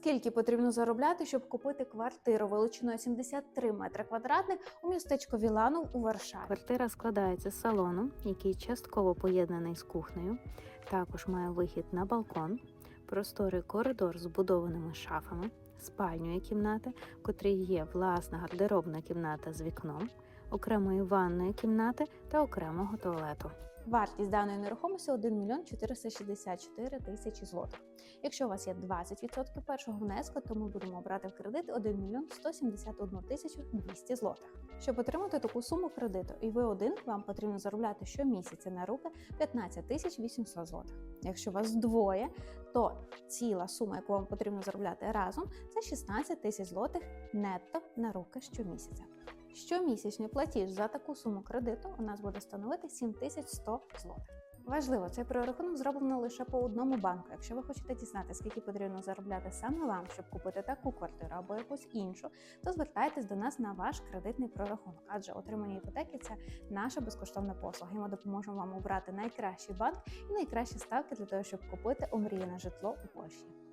Скільки потрібно заробляти, щоб купити квартиру величиною 73 метри квадратних у містечку Віланов у Варшаві? Квартира складається з салону, який частково поєднаний з кухнею. Також має вихід на балкон, просторий коридор з будованими шафами, спальню кімнати, в котрій є власна гардеробна кімната з вікном, окремої ванної кімнати та окремого туалету. Вартість даної нерухомості 1 мільйон 464 тисячі злотих. Якщо у вас є 20% першого внеску, то ми будемо брати в кредит 1 мільйон 171 тисячу 200 злотих. Щоб отримати таку суму кредиту, і ви один, вам потрібно заробляти щомісяця на руки 15 тисяч 800 злотих. Якщо вас двоє, то ціла сума, яку вам потрібно заробляти разом, це 16 тисяч злотих нетто на руки щомісяця. Щомісячний платіж за таку суму кредиту у нас буде становити 7100 злотих. Важливо, цей прорахунок зроблено лише по одному банку. Якщо ви хочете дізнати, скільки потрібно заробляти саме вам, щоб купити таку квартиру або якусь іншу, то звертайтесь до нас на ваш кредитний прорахунок, адже отримання іпотеки це наша безкоштовна послуга. І ми допоможемо вам обрати найкращий банк і найкращі ставки для того, щоб купити омріяне житло у Польщі.